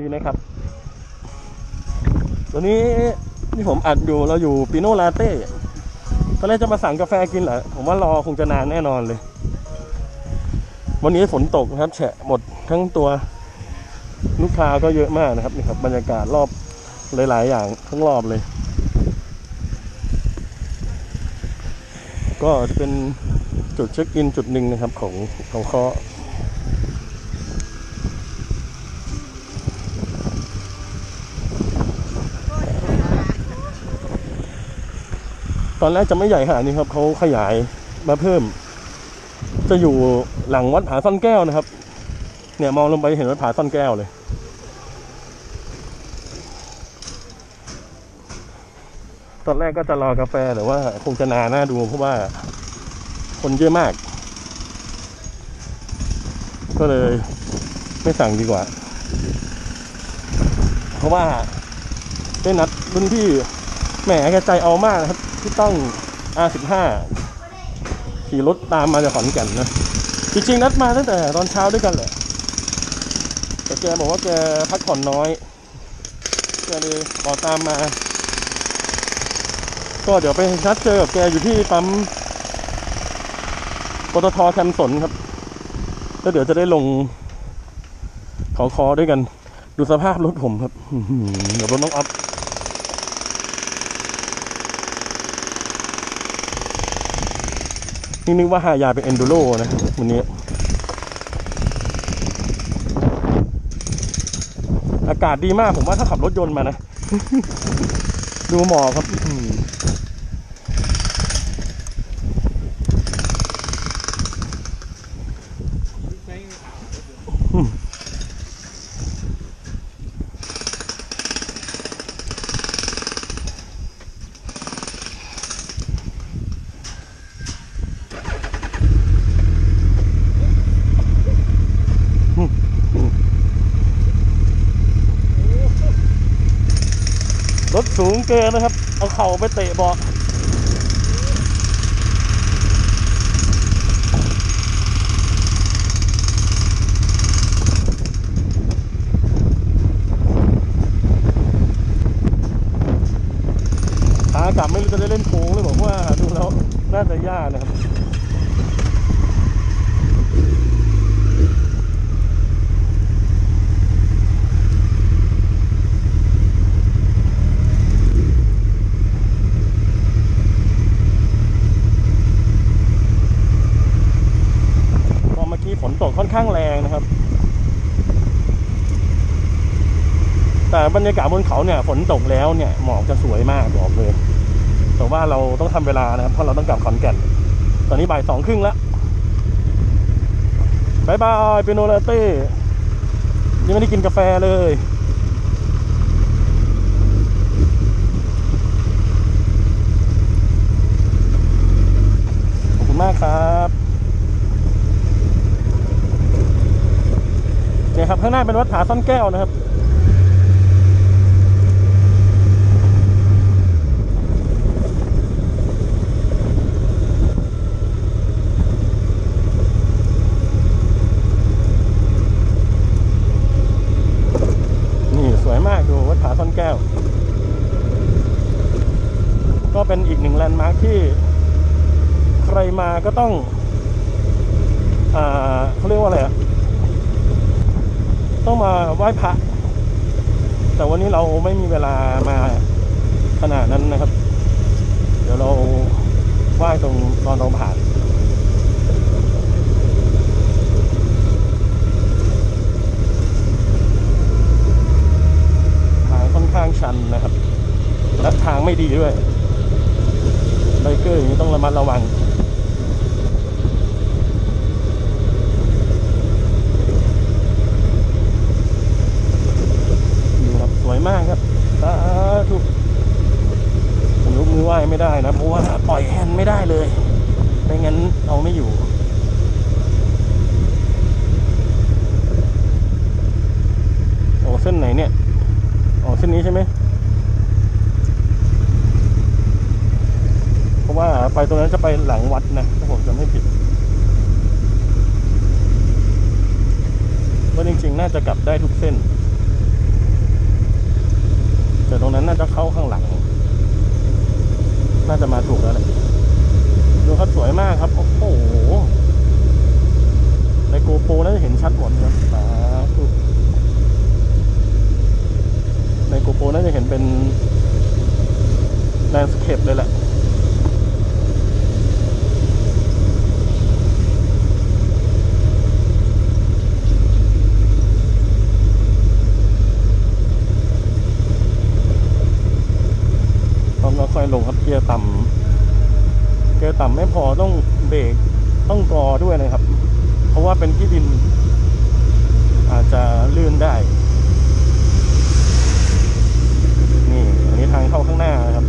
ดีนะครับ ตอนนี้ที่ผมอัดอยู่เราอยู่ปิโนลาเต้ ตอนแรกจะมาสั่งกาแฟกินแหละผมว่ารอคงจะนานแน่นอนเลย วันนี้ฝนตกนะครับ แฉะหมดทั้งตัว ลูกค้าก็เยอะมากนะครับนี่ครับ บรรยากาศรอบหลาย ๆ อย่างทั้งรอบเลย ก็จะเป็นจุดเช็คอินจุดหนึ่งนะครับของของเคาะ ตอนแรกจะไม่ใหญ่ขนาดนี้ครับเขาขยายมาเพิ่ม จะอยู่หลังวัดผาซ่อนแก้วนะครับ เนี่ยมองลงไปเห็นวัดผาซ่อนแก้วเลย ตอนแรกก็จะรอกาแฟแต่ว่าคงจะนานน่าดูเพราะว่าคนเยอะมาก ก็เลยไม่สั่งดีกว่า เพราะว่าได้นัดรุ่นพี่แหมแกใจเอามากนะครับ ที่ต้อง R15 ขี่รถตามมาจากขอนแก่นนะ จริงๆ นัดมาตั้งแต่ตอนเช้าด้วยกันแหละ แต่แกบอกว่าแกพักผ่อนน้อยแกเลยขอตามมา ก็เดี๋ยวไปนัดเจอกับแกอยู่ที่ปั๊มปตทแคมสนครับ แล้วเดี๋ยวจะได้ลงเขาคอด้วยกัน ดูสภาพรถผมครับเดี๋ยวรถน้องอัพ นี่นึกว่าหายาเป็นเอนดูโรนะวันนี้ อากาศดีมากผมว่าถ้าขับรถยนต์มานะ ดูหมอกครับ ถสูงเกินนะครับ เอาเข่าไปเตะเบาะขากลับไม่รู้จะได้เล่นโค้งเลยบอกว่าดูแล้วน่าจะยากนะครับ ก็เมื่อกี้ฝนตก ค่อนข้างแรงนะครับ แต่บรรยากาศบนเขาเนี่ยฝนตกแล้วเนี่ยหมอกจะสวยมากบอกเลย แต่ว่าเราต้องทำเวลานะครับเพราะเราต้องกลับขอนแก่น ตอนนี้บ่ายสองครึ่งแล้วบายบายเปโนลาเต้ยังไม่ได้กินกาแฟเลยขอบคุณมากครับ นี่ยครับข้างหน้าเป็นวัดผาซ่อนแก้วนะครับนี่สวยมากดูวัดผาซ่อนแก้ว ก็เป็นอีกหนึ่งแลนด์มาร์คที่ใครมาก็ต้อง อ่าเขาเรียกว่าอะไรอะ ต้องมาไหว้พระแต่วันนี้เราไม่มีเวลามาขนาดนั้นนะครับ เดี๋ยวเราไหว้ตรงตอนเราผ่านทางค่อนข้างชันนะครับและทางไม่ดีด้วยไบเกอร์อย่างนี้ต้องระมัดระวัง ดูครับสวย มากครับสาธุผมยกมือไหว้ไม่ได้นะเพราะว่าปล่อยแฮนด์ไม่ได้เลยไม่งั้นเอาไม่อยู่โอ้เส้นไหนเนี่ยอ๋อเส้นนี้ใช่ไหมเพราะว่าไปตรงนั้นจะไปหลังวัดนะถ้าผมจำไม่ผิดว่าจริงๆ น่าจะกลับได้ทุกเส้น แต่ตรงนั้นน่าจะเข้าข้างหลัง น่าจะมาถูกแล้วแหละดูครับสวยมากครับ โอ้โห ในโกโปรน่าจะเห็นชัดหมดครับสาธุในโกโปรน่าจะเห็นเป็นแลนด์สเคปเลยแหละ อยลงครับเกียร์ต่ำเกียร์ต่ำไม่พอต้องเบรกต้องกอด้วยนะครับ เพราะว่าเป็นที่ดิน อาจจะลื่นได้ นี่อันนี้ทางเข้าข้างหน้านะครับ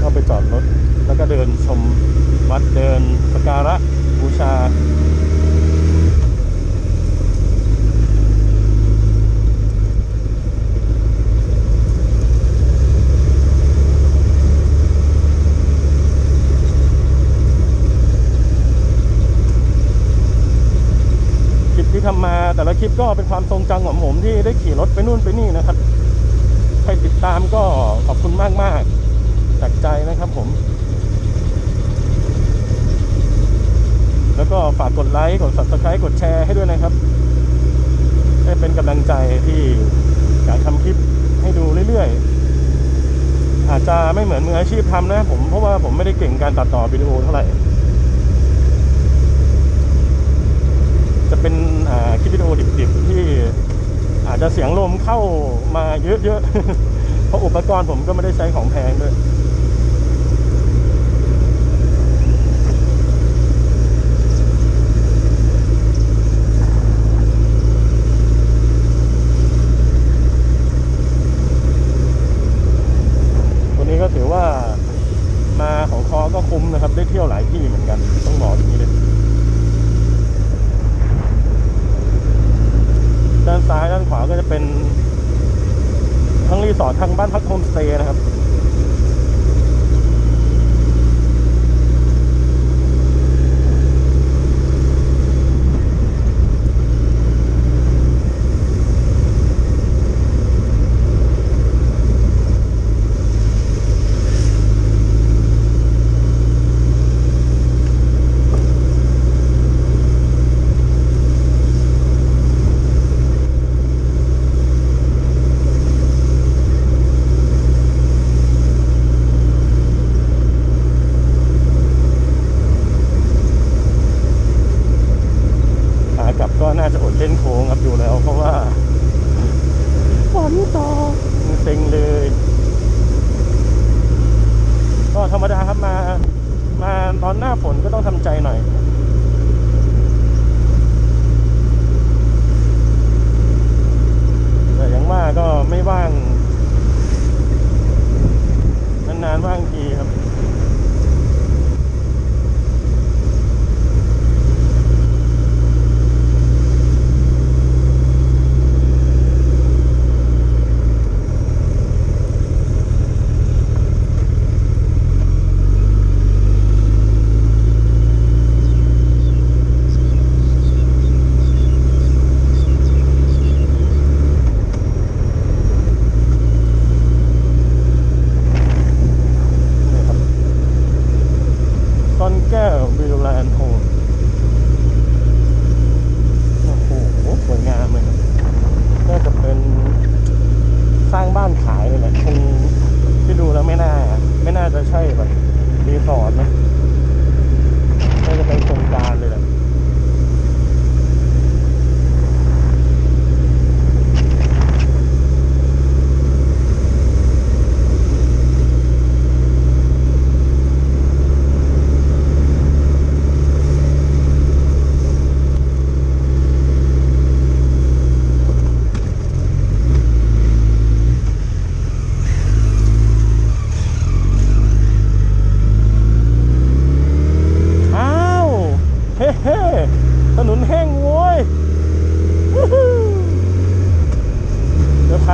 ก็ไปจอดรถ แล้วก็เดินชมวัดเดินสการะบูชา คลิปที่ทำมาแต่ละ คลิปก็เป็นความทรงจำของผมที่ได้ขี่รถไปนู่นไปนี่นะครับ ใครติดตามก็ขอบคุณมากมากจากใจนะครับผม แล้วก็ฝากกดไลค์กด subscribe กดแชร์ให้ด้วยนะครับให้เป็นกำลังใจที่อยากทำคลิปให้ดูเรื่อยๆ อาจจะไม่เหมือนมืออาชีพทำนะผมเพราะว่าผมไม่ได้เก่งการตัดต่อวิดีโอเท่าไหร่ จะ เป็นคลิปวิดีโอดิบๆที่อาจจะเสียงลมเข้ามาเยอะๆ เพราะอุปกรณ์ผมก็ไม่ได้ใช้ของแพงด้วยวันนี้ก็ถือว่ามาของคอก็คุ้มนะครับ ได้เที่ยวหลายที่เหมือนกัน ต้องบอกอย่างนี้เลย ด้าน ซ้ายด้านขวาก็จะเป็นทั้งรีสอร์ททั้งบ้านพักโฮมสเตย์นะครับ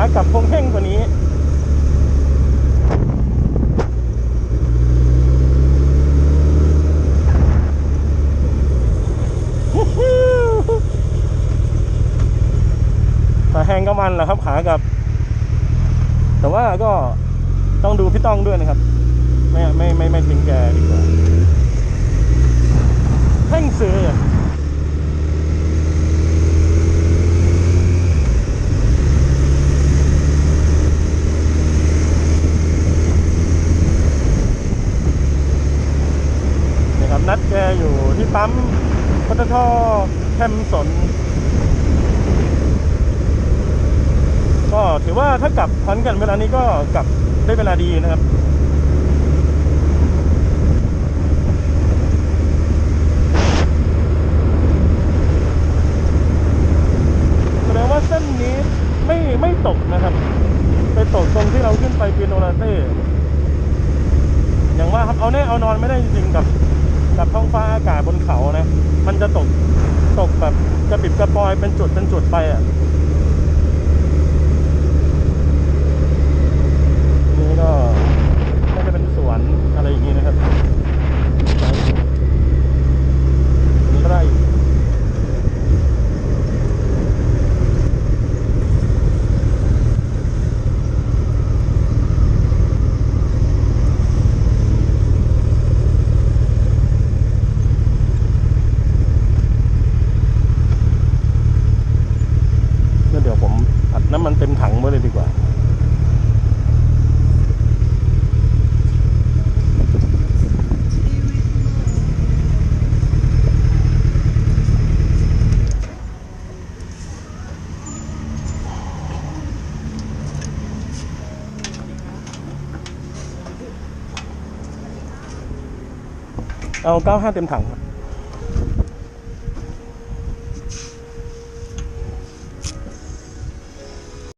ากลับคงแห้งกว่านี้วู้ฮู้ถ้าแห้งก็มันแหละครับ ขากับ แต่ว่าก็ต้องดูพี่ต้องด้วยนะครับ ไม่ไม่ไม่ไม่ทิ้งแกดีกว่าแท่งซื้ออะ ปั๊ม ท่อแคมสน ก็ถือว่าถ้ากลับพันกันเวลานี้ก็กลับได้เวลาดีนะครับ แสดงว่าเส้นนี้ไม่ไม่ตกนะครับ ไปตกตรงที่เราขึ้นไปเปียโนลาเต้ อย่างว่าครับเอาแน่เอานอนไม่ได้จริงๆกับ กับท้องฟ้าอากาศบน เขานะ มันจะตกตกแบบกระปิบกระปอยเป็นจุดเป็นจุดไปอะ นี่ก็น่าจะเป็นสวนอะไรอย่างนี้นะครับอันนี้ก็ได้อยู่แล้วเดี๋ยวผมอัดน้ำมันเต็มถังไว้เลยดีกว่า เอา 95 เต็มถังครับ